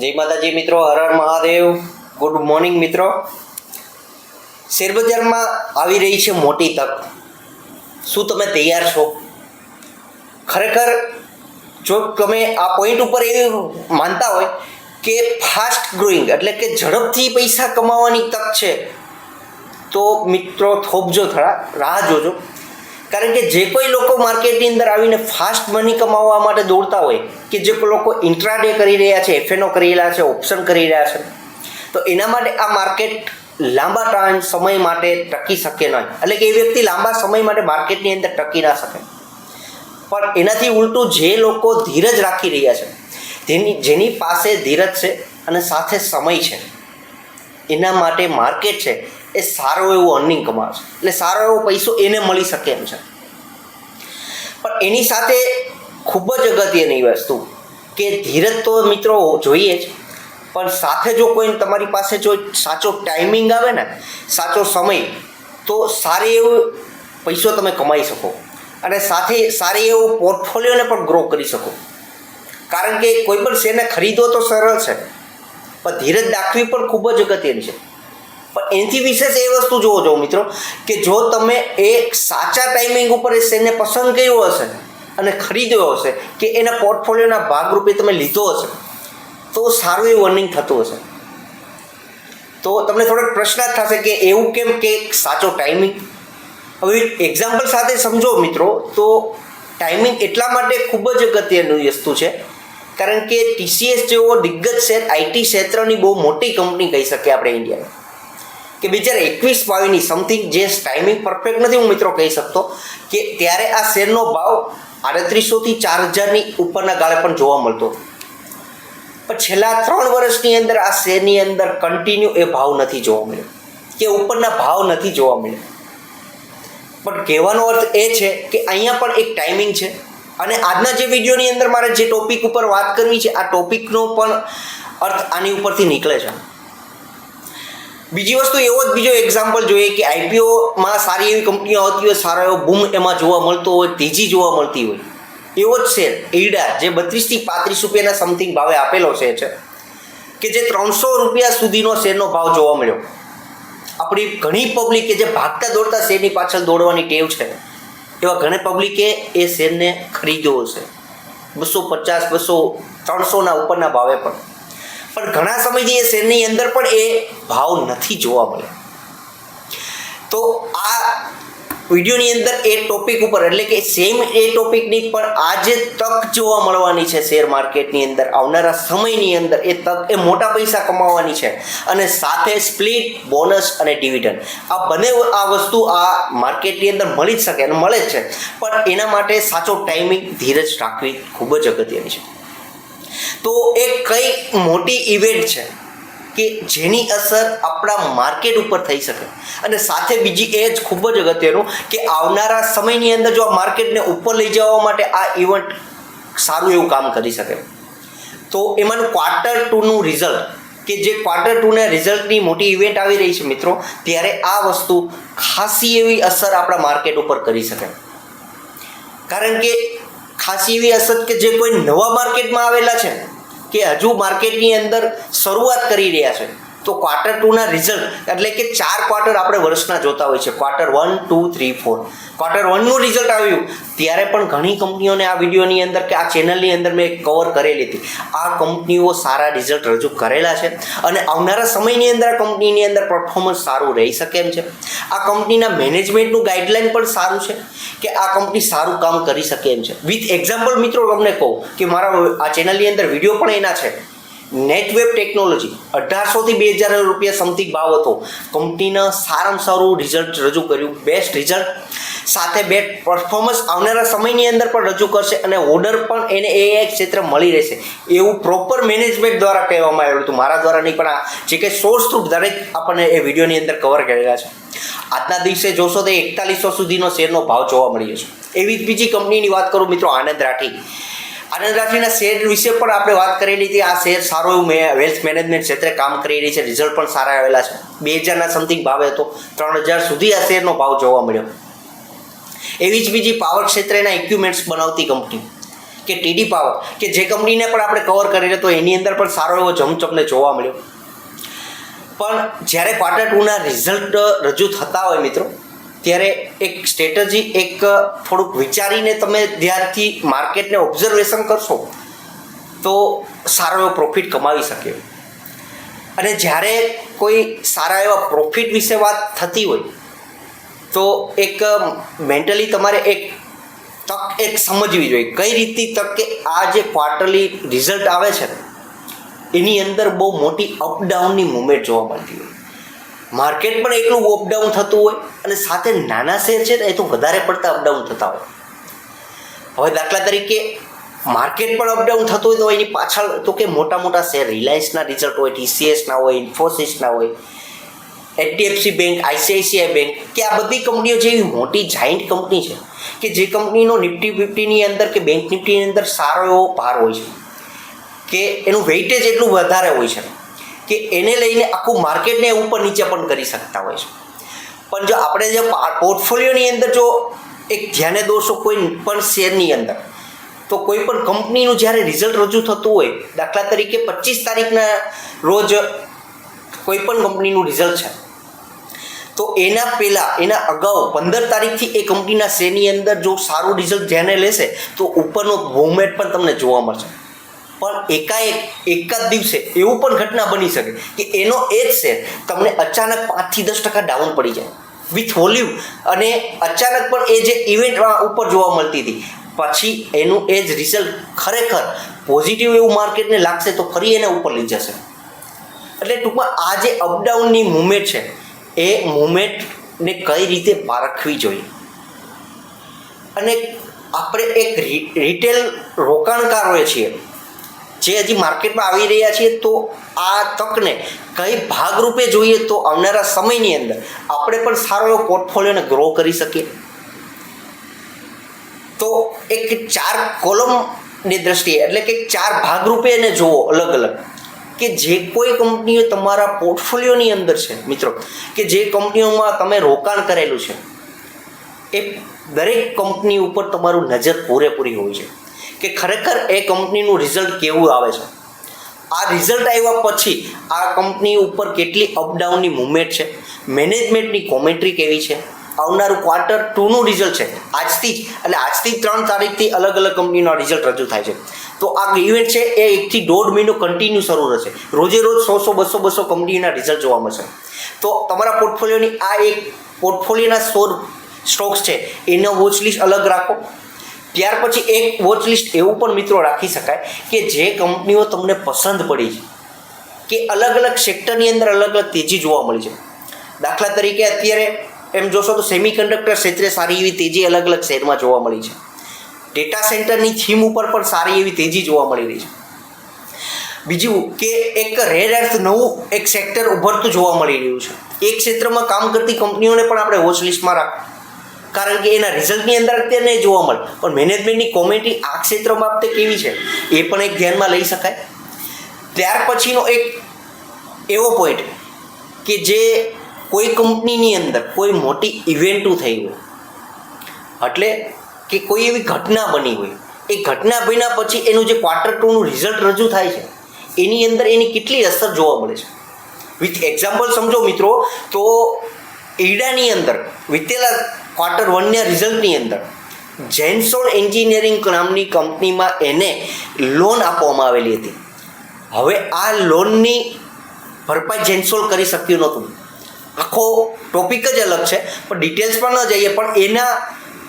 જય માતાજી મિત્રો, હર મહાદેવ. ગુડ મોર્નિંગ મિત્રો. શેરબજારમાં આવી રહી છે મોટી તક. શું તમે તૈયાર છો? ખરેખર, જો તમે આ પોઈન્ટ ઉપર એવું માનતા હોય કે ફાસ્ટ ગ્રોઈંગ એટલે કે ઝડપથી પૈસા કમાવાની તક છે, તો મિત્રો થોપજો થોડા, રાહ જોજો. કારણ કે જે કોઈ લોકો માર્કેટની અંદર આવીને ફાસ્ટ મની કમાવવા માટે દોડતા હોય કે જે લોકો ઇન્ટ્રાડે કરી રહ્યા છે એફએનઓ કરી રહ્યા છે ઓપ્શન કરી રહ્યા છે, તો એના માટે આ માર્કેટ લાંબા ટાઈમ સમય માટે ટકી શકે નહીં. એટલે કે એ વ્યક્તિ લાંબા સમય માટે માર્કેટની અંદર ટકી ના શકે. પણ એનાથી ઉલટું જે લોકો ધીરજ રાખી રહ્યા છે, જેની જેની પાસે ધીરજ છે અને સાથે સમય છે, એના માટે માર્કેટ છે એ સારો એવો અર્નિંગ કમાશે એટલે સારો એવો પૈસો એને મળી શકે એમ છે. પણ એની સાથે ખૂબ જ અગત્યની વસ્તુ કે ધીરજ તો મિત્રો જોઈએ જ, પણ સાથે જો કોઈ તમારી પાસે જો સાચો ટાઈમિંગ આવે ને, સાચો સમય, તો સારી એવો પૈસો તમે કમાઈ શકો. અને સાથે સારી એવું પોર્ટફોલિયોને પણ ગ્રો કરી શકો. કારણ કે કોઈ પણ શેરને ખરીદવો તો સરળ છે, પણ ધીરજ દાખવી પણ ખૂબ જ અગત્યની છે. પણ એનાથી વિશેષ એ વસ્તુ જોવો જો મિત્રો, કે જો તમે એક સાચા ટાઈમિંગ ઉપર એ શેરને પસંદ કર્યો હશે અને ખરીદ્યો હશે, કે એના પોર્ટફોલિયોના ભાગરૂપે તમે લીધો હશે, તો સારું એવું અર્નિંગ થતું હશે. તો તમને થોડોક પ્રશ્ન જ થશે કે એવું કેમ કે સાચો ટાઈમિંગ હવે એક્ઝામ્પલ સાથે સમજો મિત્રો, તો ટાઈમિંગ એટલા માટે ખૂબ જ અગત્યનું વસ્તુ છે, કારણ કે ટીસીએસ જેવો દિગ્ગજ શેર આઈટી ક્ષેત્રની બહુ મોટી કંપની કહી શકીએ આપણે ઇન્ડિયામાં કે બે હજાર એકવીસ બાવીની સમથિંગ જે ટાઈમિંગ પરફેક્ટ નથી હું મિત્રો કહી શકતો, કે ત્યારે આ શેરનો ભાવ આડત્રીસોથી ચાર હજારની ઉપરના ગાળે પણ જોવા મળતો. પણ છેલ્લા ત્રણ વર્ષની અંદર આ શેરની અંદર કન્ટિન્યુ એ ભાવ નથી જોવા મળ્યો. કે ઉપરના ભાવ નથી જોવા મળ્યો. પણ કહેવાનો અર્થ એ છે કે અહીંયા પણ એક ટાઈમિંગ છે. અને આજના જે વિડીયોની અંદર મારે જે ટોપિક ઉપર વાત કરવી છે, આ ટોપિકનો પણ અર્થ આની ઉપરથી નીકળે છે. બીજી વસ્તુ એવો જ બીજો એક્ઝામ્પલ જોઈએ કે આઈપીઓમાં સારી એવી કંપનીઓ આવતી હોય, સારો એવો બૂમ એમાં જોવા મળતો હોય, તેજી જોવા મળતી હોય. એવો જ શેર ઈડા, જે બત્રીસથી પાંત્રીસ રૂપિયાના સમથિંગ ભાવે આપેલો શેર છે, કે જે ત્રણસો રૂપિયા સુધીનો શેરનો ભાવ જોવા મળ્યો. આપણી ઘણી પબ્લિક જે ભાગતા દોડતા શેરની પાછળ દોડવાની ટેવ છે, એવા ઘણી પબ્લિકે એ શેરને ખરીદ્યો હશે. બસો પચાસ, બસો ત્રણસોના ઉપરના ભાવે પણ. પણ ઘણા સમયથી એ શેરની અંદર પણ એ ભાવ નથી જોવા મળે. તો આ વિડીયોની અંદર એ ટોપિક ઉપર, એટલે કે સેમ એ ટોપિકની પણ આજે તક જોવા મળવાની છે શેર માર્કેટની અંદર. આવનારા સમયની અંદર એ તક, એ મોટા પૈસા કમાવાની છે. અને સાથે સ્પ્લિટ બોનસ અને ડિવિડન્ડ આ બંને આ વસ્તુ આ માર્કેટની અંદર મળી જ શકે અને મળે જ છે. પણ એના માટે સાચો ટાઈમિંગ ધીરજ રાખવી ખૂબ જ અગત્યની છે. તો એ કઈ મોટી ઇવેન્ટ છે કે જેની અસર આપણા માર્કેટ ઉપર થઈ શકે. અને સાથે બીજી એ જ ખૂબ જ અગત્યનું કે આવનારા સમયની અંદર જો આ માર્કેટને ઉપર લઈ જવા માટે આ ઇવેન્ટ સારું એવું કામ કરી શકે. તો એમાંનું ક્વાર્ટર ટુનું રિઝલ્ટ કે જે ક્વાર્ટર ટુના રિઝલ્ટની મોટી ઇવેન્ટ આવી રહી છે મિત્રો, ત્યારે આ વસ્તુ ખાસી એવી અસર આપણા માર્કેટ ઉપર કરી શકે. કારણ કે ખાસી એવી અસર કે જે કોઈ નવા માર્કેટમાં આવેલા છે કે હજુ માર્કેટની અંદર શરૂઆત કરી રહ્યા છે. તો ક્વાર્ટર ટુના રિઝલ્ટ એટલે કે ચાર ક્વાર્ટર આપણે વર્ષના જોતા હોય છે. Quarter one two three four quarter વનનું result આવ્યું. ત્યારે પણ ઘણી કંપનીઓને આ વિડીયોની અંદર કે આ ચેનલની અંદર મેં કવર કરેલી હતી. આ કંપનીઓ સારા રિઝલ્ટ રજૂ કરેલા છે અને આવનારા સમયની અંદર આ કંપનીની અંદર પરફોર્મન્સ સારું રહી શકે એમ છે. આ કંપનીના મેનેજમેન્ટનું ગાઈડલાઇન પણ સારું છે કે આ કંપની સારું કામ કરી શકે એમ છે. વિથ એક્ઝામ્પલ મિત્રો તમને કહું કે મારા આ ચેનલની અંદર વીડિયો પણ એના છે. નેટવેબ ટેકનોલોજી અઢારસોથી બે હજાર રૂપિયા સમથિંગ ભાવ હતો. કંપનીના સારામાં સારું રિઝલ્ટ રજૂ કર્યું. બેસ્ટ રિઝલ્ટ સાથે બે પરફોર્મન્સ આવનારા સમયની અંદર પણ રજૂ કરશે અને ઓર્ડર પણ એને એ ક્ષેત્ર મળી રહેશે. એવું પ્રોપર મેનેજમેન્ટ દ્વારા કહેવામાં આવેલું હતું. મારા દ્વારા નહીં પણ આ જે કંઈ સોર્સ થ્રુ દરેક આપણને એ વિડીયોની અંદર કવર કરેલા છે. આજના દિવસે જોશો તો એકતાલીસો સુધીનો શેરનો ભાવ જોવા મળી જશે એવી જ બીજી કંપનીની વાત કરું મિત્રો આનંદ રાઠી. આનંદ શેર વિશે પણ આપણે વાત કરેલી હતી. આ શેર સારો એવું વેલ્થ મેનેજમેન્ટ ક્ષેત્રે કામ કરી રહી છે. રિઝલ્ટ પણ સારા આવેલા છે. બે હજારના સમથિંગ ભાવે હતો. ત્રણ હજાર સુધી આ શેરનો ભાવ જોવા મળ્યો. એવી જ બીજી પાવર ક્ષેત્રેના ઇક્વિપમેન્ટ્સ બનાવતી કંપની કે ટીડી પાવર કે જે કંપનીને પણ આપણે કવર કરીને તો એની અંદર પણ સારો એવો જમચમને જોવા મળ્યો. પણ જ્યારે ક્વાર્ટર ટુના રિઝલ્ટ રજૂ થતા હોય મિત્રો ત્યારે એક સ્ટ્રેટજી, એક થોડુંક વિચારીને તમે ધ્યાનથી માર્કેટને ઓબ્ઝર્વેશન કરશો, તો સારો એવો પ્રોફિટ કમાવી શકે. અને જ્યારે કોઈ સારા એવા પ્રોફિટ વિશે વાત થતી હોય, તો એક મેન્ટલી તમારે એક તક એક સમજવી જોઈએ. કઈ રીતની તક કે આ જે ક્વાર્ટરલી રિઝલ્ટ આવે છે એની અંદર બહુ મોટી અપડાઉનની મુવમેન્ટ જોવા મળતી હોય. માર્કેટ પણ એટલું અપડાઉન થતું હોય અને સાથે નાના શેર છે ને એ તો વધારે પડતા અપડાઉન થતા હોય. હવે દાખલા તરીકે માર્કેટ પણ અપડાઉન થતું હોય તો એની પાછળ તો કે મોટા મોટા શેર રિલાયન્સના રિઝલ્ટ હોય ટીસીએસના હોય ઇન્ફોસિસના હોય એચડીએફસી બેંક આઈસીઆઈસીઆઈ બેંક કે આ બધી કંપનીઓ જેવી મોટી જાઇન્ટ કંપની છે કે જે કંપનીનો નિફ્ટી ફિફ્ટીની અંદર કે બેંક નિફ્ટીની અંદર સારો એવો ભાર હોય છે. કે એનું વેઇટેજ એટલું વધારે હોય છે. કે એને લઈને આખું માર્કેટને ઉપર નીચે પણ કરી શકતા હોય છે. પણ જો આપણે જે પોર્ટફોલિયોની અંદર જો એક ધ્યાને દોરશો કોઈ પણ શેરની અંદર, તો કોઈ પણ કંપનીનું જ્યારે રિઝલ્ટ રજૂ થતું હોય, દાખલા તરીકે પચીસ તારીખના રોજ કોઈ પણ કંપનીનું રિઝલ્ટ છે. તો એના પહેલાં, એના અગાઉ પંદર તારીખથી એ કંપનીના શેરની અંદર જો સારું રિઝલ્ટ ધ્યાને લેશે, તો ઉપરનો મૂવમેન્ટ પણ તમને જોવા મળશે. પણ એકાએક, એક જ દિવસે એવું પણ ઘટના બની શકે કે એનો એ જ શેર તમને અચાનક પાંચથી દસ ટકા ડાઉન પડી જાય. વિથ વોલ્યુમ અને અચાનક પણ એ જે ઇવેન્ટ ઉપર જોવા મળતી હતી, પછી એનું એ જ રિઝલ્ટ ખરેખર પોઝિટિવ એવું માર્કેટને લાગશે તો ફરી એને ઉપર લઈ જશે. એટલે ટૂંકમાં આ જે અપડાઉનની મુમેન્ટ છે, એ મુમેન્ટને કઈ રીતે પારખવી જોઈએ? અને આપણે એક રિટેલ રોકાણકારોએ છીએ જે હજી માર્કેટમાં આવી રહ્યા છીએ તો આ તકને કઈ ભાગરૂપે જોઈએ તો આવનારા સમયની અંદર આપણે પણ સારો એવો પોર્ટફોલિયોને ગ્રો કરી શકીએ. તો એક ચાર કોલમની દ્રષ્ટિએ એટલે કે ચાર ભાગરૂપે એને જુઓ અલગ અલગ કે જે કોઈ કંપનીઓ તમારા પોર્ટફોલિયોની અંદર છે મિત્રો, કે જે કંપનીઓમાં તમે રોકાણ કરેલું છે, એ દરેક કંપની ઉપર તમારું નજર પૂરેપૂરી હોય છે. કે ખરેખર એ કંપનીનું રિઝલ્ટ કેવું આવે છે? આ રિઝલ્ટ આવ્યા પછી આ કંપની ઉપર કેટલી અપડાઉનની મુવમેન્ટ છે? મેનેજમેન્ટની કોમેન્ટ્રી કેવી છે? આવનારું ક્વાર્ટર ટુનું રિઝલ્ટ છે. આજથી જ, એટલે આજથી ત્રણ તારીખથી અલગ અલગ કંપનીનો રિઝલ્ટ રજૂ થાય છે. તો આ ઇવેન્ટ છે એ એકથી દોઢ મહિનો કન્ટિન્યુ શરૂ રહેશે. રોજે રોજ સો સો, બસો બસો કંપનીના રિઝલ્ટ જોવા મળશે. તો તમારા પોર્ટફોલિયોની આ એક પોર્ટફોલિયોના સો સ્ટોક્સ છે. એનો વોચ અલગ રાખો. ત્યાર પછી એક વોચ લિસ્ટ એવું પણ મિત્રો રાખી શકાય કે જે કંપનીઓ તમને પસંદ પડી છે. કે અલગ અલગ સેક્ટરની અંદર અલગ અલગ તેજી જોવા મળી છે. દાખલા તરીકે અત્યારે એમ જોશો તો સેમિકન્ડક્ટર ક્ષેત્રે સારી એવી તેજી અલગ અલગ શેરમાં જોવા મળી છે. ડેટા સેન્ટરની થીમ ઉપર પણ સારી એવી તેજી જોવા મળી રહી છે. બીજું કે એક રેડ અર્થ નવું એક સેક્ટર ઉભરતું જોવા મળી રહ્યું છે. એક ક્ષેત્રમાં કામ કરતી કંપનીઓને પણ આપણે વોચ લિસ્ટમાં રાખ કારણ કે એના રિઝલ્ટની અંદર અત્યારે નહીં જોવા મળે. પણ મેનેજમેન્ટની કોમેન્ટ્રી આ ક્ષેત્રમાં બાબતે કેવી છે, એ પણ એક ધ્યાનમાં લઈ શકાય. ત્યાર પછીનો એક એવો પોઈન્ટ કે જે કોઈ કંપનીની અંદર કોઈ મોટી ઇવેન્ટો થઈ હોય, એટલે કે કોઈ એવી ઘટના બની હોય, એ ઘટના બન્યા પછી એનું જે ક્વાર્ટર ટુનું રિઝલ્ટ રજૂ થાય છે, એની અંદર એની કેટલી અસર જોવા મળે છે. વિથ એક્ઝામ્પલ સમજો મિત્રો, તો ઈડાની અંદર વિતેલા ક્વાર્ટર વનના રિઝલ્ટની અંદર જેન્સોન એન્જિનિયરિંગ નામની કંપનીમાં એને લોન આપવામાં આવેલી હતી. હવે આ લોનની ભરપાઈ જેન્સોલ કરી શક્યું નહોતું. આખો ટોપિક જ અલગ છે, પણ ડિટેલ્સ પણ ન જઈએ, પણ એના,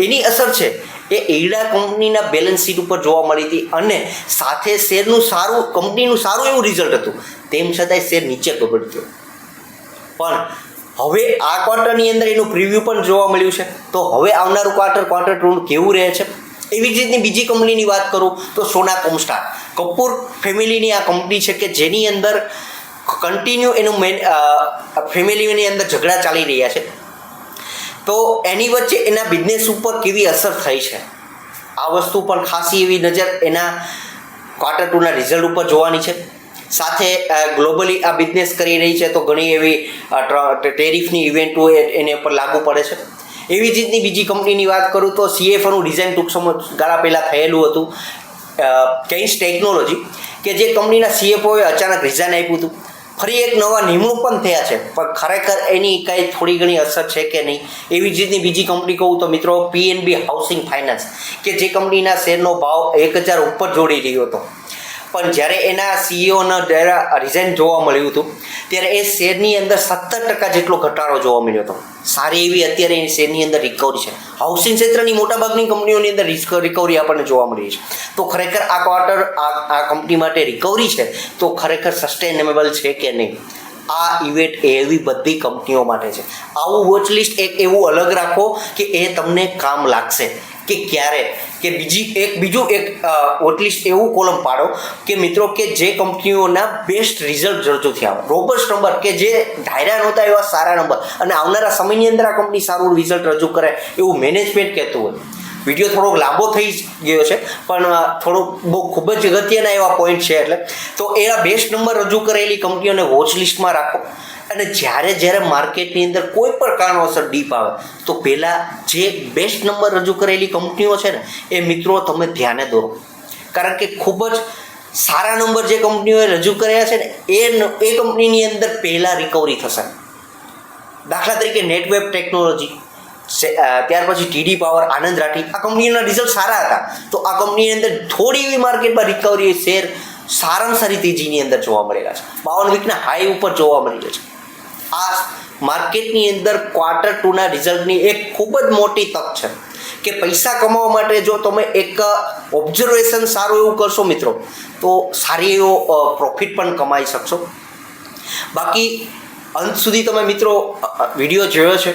એની અસર છે. એ એડા કંપનીના બેલેન્સ શીટ ઉપર જોવા મળી હતી અને સાથે શેરનું સારું, કંપનીનું સારું એવું રિઝલ્ટ હતું. તેમ છતાંય શેર નીચે ગબડ્યો. પણ હવે આ ક્વાર્ટરની અંદર એનું પ્રિવ્યૂ પણ જોવા મળ્યું છે. તો હવે આવનારું ક્વાર્ટર ક્વાર્ટર ટુ કેવું રહે છે? એવી જ રીતની બીજી કંપનીની વાત કરું તો સોના કોમસ્ટાર. કપૂર ફેમિલીની આ કંપની છે કે જેની અંદર કન્ટિન્યુ એનું મેન ફેમિલીની અંદર ઝઘડા ચાલી રહ્યા છે. તો એની વચ્ચે એના બિઝનેસ ઉપર કેવી અસર થઈ છે? આ વસ્તુ પણ ખાસી એવી નજર એના ક્વાર્ટર ટુના રિઝલ્ટ ઉપર જોવાની છે. સાથે ગ્લોબલી આ બિઝનેસ કરી રહી છે, તો ઘણી એવી ટેરિફની ઇવેન્ટો એને પર લાગુ પડે છે. એવી જ રીતની બીજી કંપનીની વાત કરું તો સીએફઓનું ડિઝાઇન ટૂંક સમય ગાળા પહેલાં થયેલું હતું. કેન્સ ટેકનોલોજી કે જે કંપનીના સીએફઓએ અચાનક રિઝાઇન આપ્યું હતું. ફરી એક નવા નિમણૂક પણ થયા છે, પણ ખરેખર એની કાંઈ થોડી ઘણી અસર છે કે નહીં? એવી જ રીતની બીજી કંપની કહું તો મિત્રો પીએનબી હાઉસિંગ ફાઇનાન્સ કે જે કંપનીના શેરનો ભાવ એક હજાર ઉપર જોડી રહ્યો હતો. પણ જ્યારે એના સીઈઓના દ્વારા રિઝાઇન જોવા મળ્યું હતું, ત્યારે એ શેરની અંદર સત્તર ટકા જેટલો ઘટાડો જોવા મળ્યો હતો. સારી એવી અત્યારે એની શેરની અંદર રિકવરી છે. હાઉસિંગ ક્ષેત્રની મોટાભાગની કંપનીઓની અંદર રિકવરી આપણને જોવા મળી છે. તો ખરેખર આ ક્વાર્ટર આ આ કંપની માટે રિકવરી છે, તો ખરેખર સસ્ટેનેબલ છે કે નહીં? આ ઇવેન્ટ એવી બધી કંપનીઓ માટે છે. આવું વોચ લિસ્ટ એક એવું અલગ રાખો કે એ તમને કામ લાગશે. કે ક્યારે? કે બીજી એક, બીજું એક વોચલિસ્ટ એવું કોલમ પાડો કે મિત્રો કે જે કંપનીઓના બેસ્ટ રિઝલ્ટ રજૂ થયા રોબસ્ટ નંબર કે જે ધાર્યા નહોતા એવા સારા નંબર અને આવનારા સમયની અંદર આ કંપની સારું રિઝલ્ટ રજૂ કરે એવું મેનેજમેન્ટ કહેતું હોય. વીડિયો થોડોક લાંબો થઈ ગયો છે, પણ થોડોક બહુ ખૂબ જ અગત્યના એવા પોઈન્ટ છે એટલે. તો એના બેસ્ટ નંબર રજૂ કરેલી કંપનીઓને વોચ લિસ્ટમાં રાખો. અને જ્યારે જ્યારે માર્કેટની અંદર કોઈ પણ કારણોસર ડીપ આવે, તો પહેલાં જે બેસ્ટ નંબર રજૂ કરેલી કંપનીઓ છે ને, એ મિત્રો તમે ધ્યાને દોરો. કારણ કે ખૂબ જ સારા નંબર જે કંપનીઓએ રજૂ કર્યા છે ને, એ એ કંપનીની અંદર પહેલાં રિકવરી થશે. દાખલા તરીકે નેટવેબ ટેકનોલોજી ત્યાર પછી ટીડી પાવર આનંદ રાઠી, આ કંપનીના રિઝલ્ટ સારા હતા. તો આ કંપનીની અંદર થોડી એવી માર્કેટમાં રિકવરી શેર સારામાં સારી તેજીની અંદર જોવા મળેલા છે. બાવન વીકના હાઈ ઉપર જોવા મળી રહ્યો છે. આ માર્કેટની અંદર ક્વાર્ટર ટુના રિઝલ્ટની એક ખૂબ જ મોટી તક છે. કે પૈસા કમાવા માટે જો તમે એક ઓબ્ઝર્વેશન સારું એવું કરશો મિત્રો, તો સારી એવો પ્રોફિટ પણ કમાઈ શકશો. બાકી અંત સુધી તમે મિત્રો વીડિયો જોયો છે.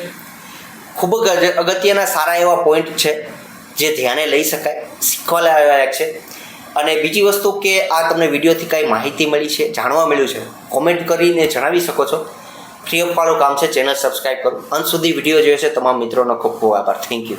ખૂબ જ અગત્યના સારા એવા પોઈન્ટ છે, જે ધ્યાને લઈ શકાય શીખવા લાયક છે. અને બીજી વસ્તુ કે આ તમને વિડીયોથી કાંઈ માહિતી મળી છે, જાણવા મળ્યું છે કોમેન્ટ કરીને જણાવી શકો છો. ફ્રી ઓફ કામ છે, ચેનલ સબસ્ક્રાઈબ કરો. અંત સુધી વીડિયો જોયો છે, તમામ મિત્રોનો ખૂબ ખૂબ આભાર. Thank you